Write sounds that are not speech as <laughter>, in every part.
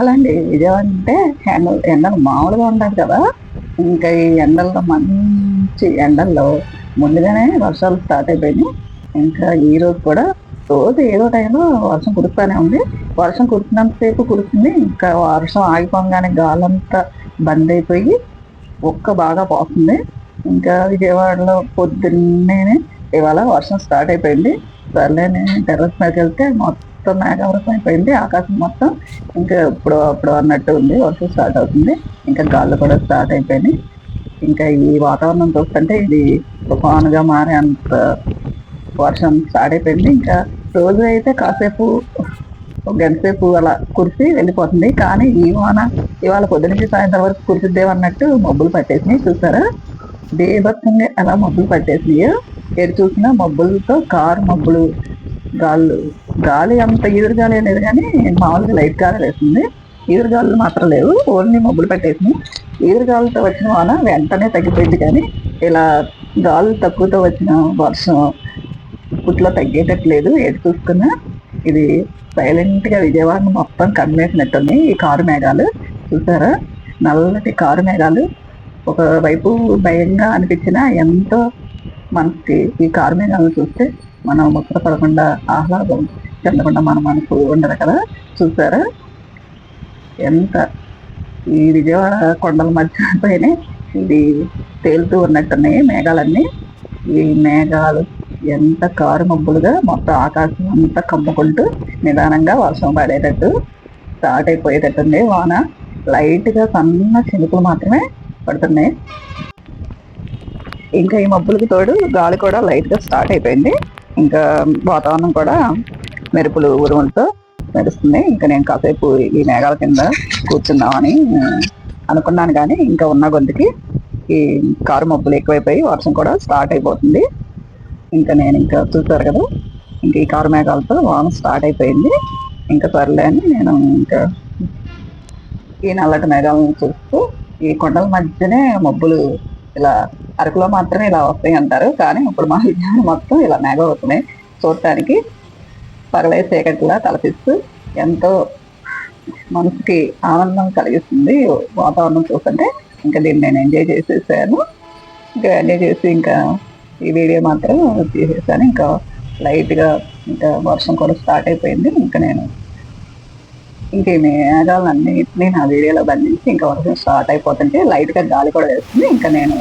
అలాంటి విజయవాడ అంటే ఎండలు ఎండలు మామూలుగా ఉండదు కదా. ఇంకా ఈ ఎండల్లో మంచి ఎండల్లో ముందుగానే వర్షాలు స్టార్ట్ అయిపోయినాయి. ఇంకా ఈ రోజు కూడా రోజు ఏదో టైంలో వర్షం కురుస్తూనే ఉంది. వర్షం కురిసినంతసేపు కురుస్తుంది ఇంకా వర్షం ఆగిపోగానే గాలంతా బంద్ అయిపోయి ఒక్క బాగా పోతుంది ఇంకా విజయవాడలో పొద్దున్నే ఇవాళ వర్షం స్టార్ట్ అయిపోయింది. సర్లేనే టెర్రస్ మీదకి వెళ్తే మొత్తం మేఘావృతం అయిపోయింది. ఆకాశం మొత్తం ఇంకా ఇప్పుడు అప్పుడు అన్నట్టు ఉంది. వర్షం స్టార్ట్ అవుతుంది. ఇంకా గాళ్ళు కూడా స్టార్ట్ అయిపోయినాయి ఇంకా ఈ వాతావరణం చూస్తుంటే ఇది తుఫానుగా మారే అంత వర్షం స్టార్ట్ అయిపోయింది. ఇంకా రోజు అయితే కాసేపు ఒక గంట సేపు అలా కురిసి వెళ్ళిపోతుంది. కానీ ఈ వాన ఇవాళ పొద్దు నుంచి సాయంత్రం వరకు కురిసిద్దేమో అన్నట్టు మబ్బులు పట్టేసినాయి. చూసారా? బేభత్సంగా అలా మబ్బులు పట్టేసినాయి. ఎటు చూసినా మబ్బులతో కారు మబ్బులు గాళ్ళు గాలి అంత ఈదురు గాలి లేదు కానీ మామూలుగా లైట్ గాలి వేస్తుంది ఎదురుగాలు మాత్రం లేవు. ఓన్లీ మబ్బులు పెట్టేసింది ఎదురుగాలతో వచ్చిన వాన వెంటనే తగ్గిపోయింది కానీ ఇలా గాలు తక్కువతో వచ్చిన వర్షం పుట్లో తగ్గేటట్లేదు. ఏది చూసుకున్నా ఇది సైలెంట్గా విజయవాడ విజయవాడను మొత్తం కమ్మేసినట్టుంది ఈ కారు మేఘాలు చూసారా? నల్లటి కారు మేఘాలు. ఒకవైపు భయంగా అనిపించినా ఎంతో మనకి ఈ కార్మేఘాలను చూస్తే మనం ముచ్చట పడకుండా ఆహ్లాదం చెందకుండా మన మనసు ఉండదు కదా? చూసారా? ఎంత ఈ విజయవాడ కొండల మధ్య <laughs> పైన ఇది తేలుతూ ఉన్నట్టున్నాయి మేఘాలన్నీ. ఈ మేఘాలు ఎంత కారు మబ్బులుగా మొత్తం ఆకాశం అంతా కమ్ముకుంటూ నిదానంగా వర్షం పడేటట్టు స్టార్ట్ అయిపోయేటట్టుంది. వాన లైట్గా సన్న చినుకులు మాత్రమే పడుతున్నాయి. ఇంకా ఈ మబ్బులకి తోడు గాలి కూడా లైట్గా స్టార్ట్ అయిపోయింది. ఇంకా వాతావరణం కూడా మెరుపులు ఉరుములతో మెరుస్తుంది. ఇంకా నేను కాసేపు ఈ మేఘాల కింద కూర్చుందామని అనుకున్నాను కానీ ఇంకా ఉన్న గొంతుకి ఈ కారు మబ్బులు ఎక్కువైపోయి వర్షం కూడా స్టార్ట్ అయిపోతుంది. ఇంకా నేను ఇంకా చూసారు కదా ఇంకా ఈ కారు మేఘాలతో వాన స్టార్ట్ అయిపోయింది. ఇంకా సర్లే అని నేను ఇంకా ఈ నల్లటి మేఘాలను చూస్తూ ఈ కొండల మధ్యనే మబ్బులు ఇలా అరకులో మాత్రమే ఇలా వస్తాయి అంటారు. కానీ ఇప్పుడు మా విజయవాడ మొత్తం ఇలా మేఘం అవుతున్నాయి చూడటానికి పగలే చీకటిలా తలపిస్తూ ఎంతో మనసుకి ఆనందం కలిగిస్తుంది వాతావరణం చూస్తుంటే. ఇంకా దీన్ని నేను ఎంజాయ్ చేసేసాను. ఇంకా ఎంజాయ్ చేసి ఇంకా ఈ వీడియో మాత్రం తీసేసాను. ఇంకా లైట్గా ఇంకా వర్షం కూడా స్టార్ట్ అయిపోయింది. ఇంకా నేను ఇంకా ఈ మేఘాలన్నింటినీ నా వీడియోలో బంధించి ఇంకా వర్షం స్టార్ట్ అయిపోతుంటే లైట్గా గాలి కూడా వేస్తుంది. ఇంకా నేను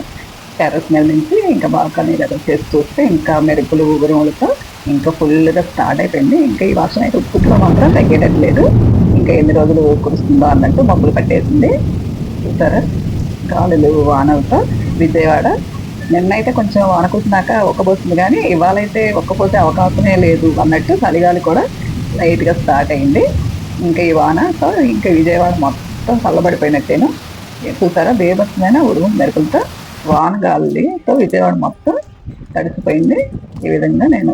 టెర్రస్ మీద నుంచి ఇంకా బాల్కనీ దగ్గర చేసి చూస్తే ఇంకా మెరుపులు ఉగురములతో ఇంకా ఫుల్గా స్టార్ట్ అయిపోయింది. ఇంకా ఈ వర్షం అయితే ఉప్పుట్లో మాత్రం తగ్గేటట్లేదు. ఇంకా ఎన్ని రోజులు కురుస్తుందో అన్నట్టు మబ్బులు పట్టేసింది. చూసారా? గాలులు వానలతో విజయవాడ. నిన్నైతే కొంచెం వాన కురిసినాక ఒక్కపోతుంది కానీ ఇవాళైతే ఒక్కపోతే అవకాశమే లేదు అన్నట్టు చలిగాలి కూడా లైట్గా స్టార్ట్ అయింది. ఇంకా ఈ వాన సో ఇంకా విజయవాడ మొత్తం చల్లబడిపోయినట్టేను. చూసారా బేభత్సమైన ఉరుము మెరుపులతో వాన గాలి సో విజయవాడ మొత్తం తడిసిపోయింది. ఈ విధంగా నేను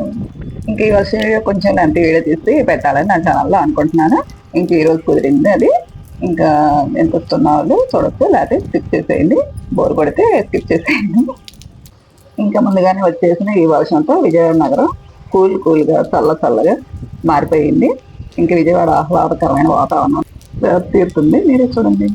ఇంక ఈ వర్షం వీడియో కొంచెం లాంటి వీడియో తీసి పెట్టాలని నా ఛానల్లో అనుకుంటున్నాను. ఇంకా ఈరోజు కుదిరింది అది. ఇంకా ఎంత వస్తున్న వాళ్ళు చూడొచ్చు లేకపోతే స్కిప్ చేసేయండి. బోర్ కొడితే స్కిప్ చేసేయండి. ఇంకా ముందుగానే వచ్చేసిన ఈ వర్షంతో విజయవాడ నగరం కూల్ కూల్గా చల్ల చల్లగా మారిపోయింది. ఇంకా విజయవాడ ఆహ్లాదకరమైన వాతావరణం తీరుతుంది. మీరే చూడండి.